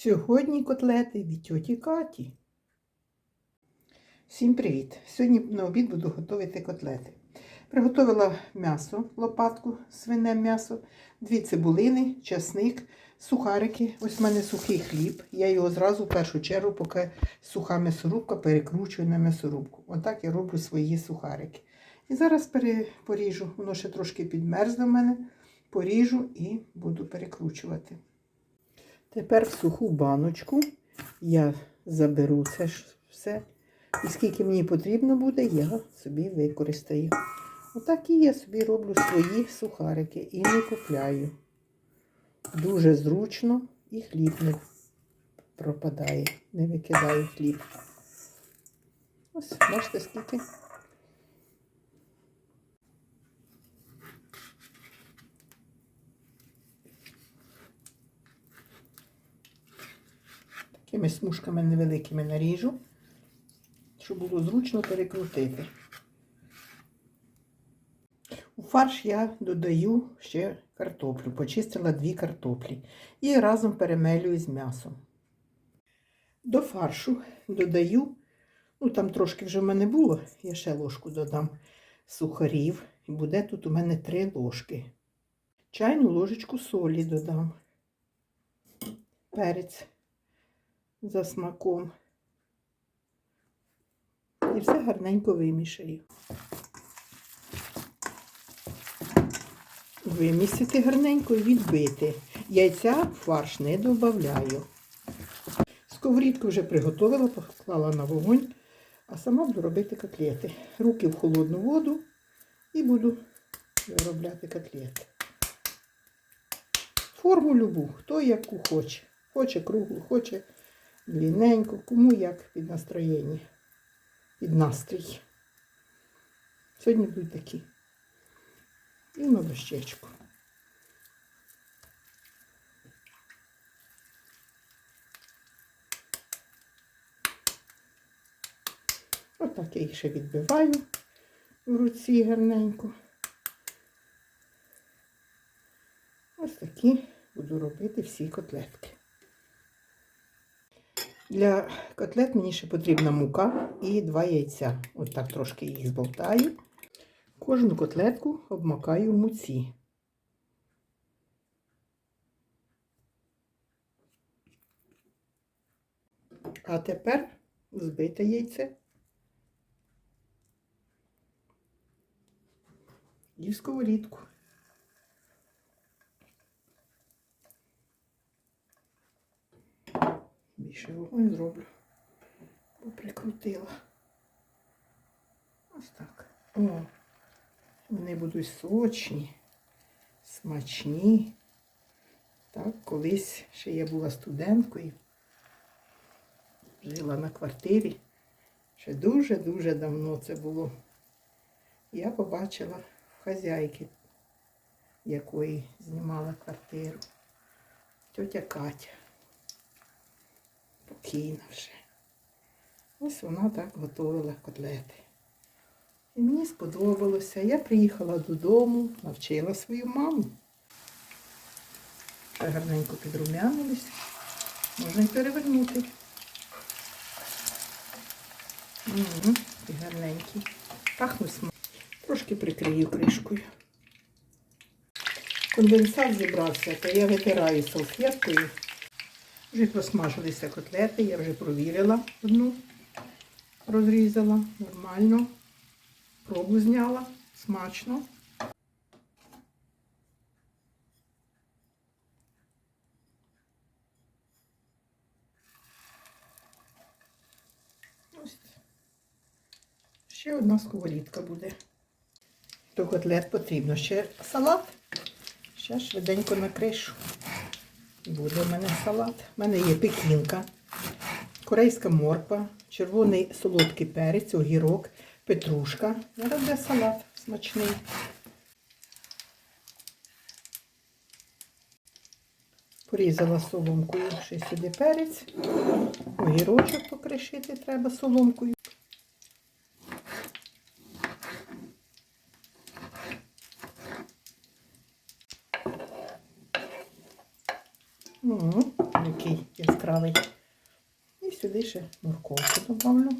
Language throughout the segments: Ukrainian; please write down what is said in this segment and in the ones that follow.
Сьогодні котлети від тьоті Каті. Всім привіт! Сьогодні на обід буду готувати котлети. Приготувала м'ясо, лопатку, свине м'ясо, дві цибулини, часник, сухарики. Ось в мене сухий хліб. Я його зразу в першу чергу, поки суха м'ясорубка, перекручую на м'ясорубку. Отак я роблю свої сухарики. І зараз поріжу, воно ще трошки підмерзло в мене. Поріжу і буду перекручувати. Тепер в суху баночку я заберу це ж все. І скільки мені потрібно буде, я собі використаю. Отак і я собі роблю свої сухарики і не купляю. Дуже зручно і хліб не пропадає, не викидаю хліб. Ось, бачите, скільки. Такими смужками невеликими наріжу, щоб було зручно перекрутити. У фарш я додаю ще картоплю, почистила дві картоплі і разом перемелюю з м'ясом. До фаршу додаю, ну там трошки вже в мене було, я ще ложку додам сухарів, і буде тут у мене три ложки. Чайну ложечку солі додам, перець за смаком. І все гарненько вимішаю. Вимісити гарненько і відбити. Яйця в фарш не додаю. Сковорідку вже приготувала, поклала на вогонь, а сама буду робити котлети. Руки в холодну воду і буду виробляти котлети. Форму любу, хто яку хоче. Хоче круглу, хоче длинненько, кому як під настроєння, під настрій. Сьогодні будуть такі. І на дощечку. Отак я їх ще відбиваю в руці гарненько. Ось такі буду робити всі котлетки. Для котлет мені ще потрібна мука і два яйця. Ось так трошки їх зболтаю. Кожну котлетку обмакаю в муці. А тепер збите яйце. І в сковорідку. Більше вогонь зроблю. Поприкрутила. Ось так. О, вони будуть сочні, смачні. Так, колись ще я була студенткою, жила на квартирі. Ще дуже-дуже давно це було. Я побачила в хазяйки, якої знімала квартиру. Тетя Катя. Покійна вже. Ось вона так готувала котлети. І мені сподобалося. Я приїхала додому, навчила свою маму. Гарненько підрумянились. Можна й перевернути. І гарненькі. Пахнуть смачно. Трошки прикрию кришкою. Конденсат зібрався, то я витираю салфеткою. Вже посмажилися котлети, я вже провірила одну, розрізала нормально. Пробу зняла, смачно. Ось. Ще одна сковорідка буде. До котлет потрібно ще салат. Ще швиденько на кришу. Буде в мене салат. У мене є пекінка, корейська морква, червоний солодкий перець, огірок, петрушка. Зараз буде салат смачний. Порізала соломкою ще сюди перець. Огірочок покришити треба соломкою. О, який яскравий. І сюди ще морковку добавлю,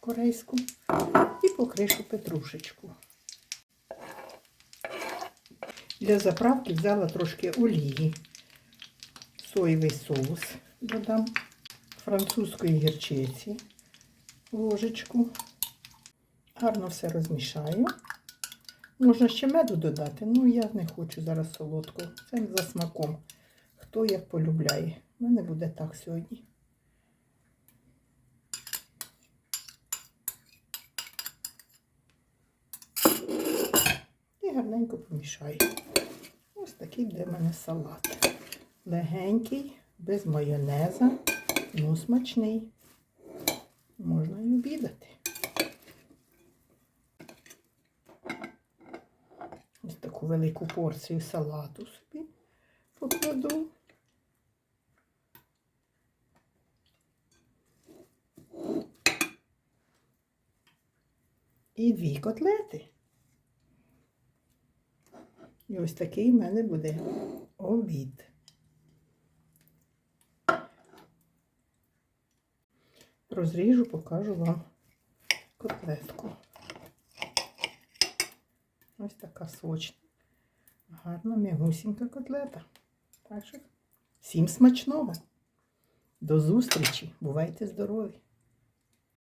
корейську. І покришу петрушечку. Для заправки взяла трошки олії, соєвий соус додам, французької гірчиці, ложечку. Гарно все розмішаю. Можна ще меду додати, ну я не хочу зараз солодкого. Це за смаком. Хто як полюбляє. У мене буде так сьогодні. І гарненько помішаю. Ось такий в мене салат. Легенький, без майонеза, ну смачний. Можна і обідати. Ось таку велику порцію салату собі покладу. І дві котлети. І ось такий в мене буде обід. Розріжу, покажу вам котлетку. Ось така сочна. Гарна м'ягусінька котлета. Так що всім смачного. До зустрічі. Бувайте здорові!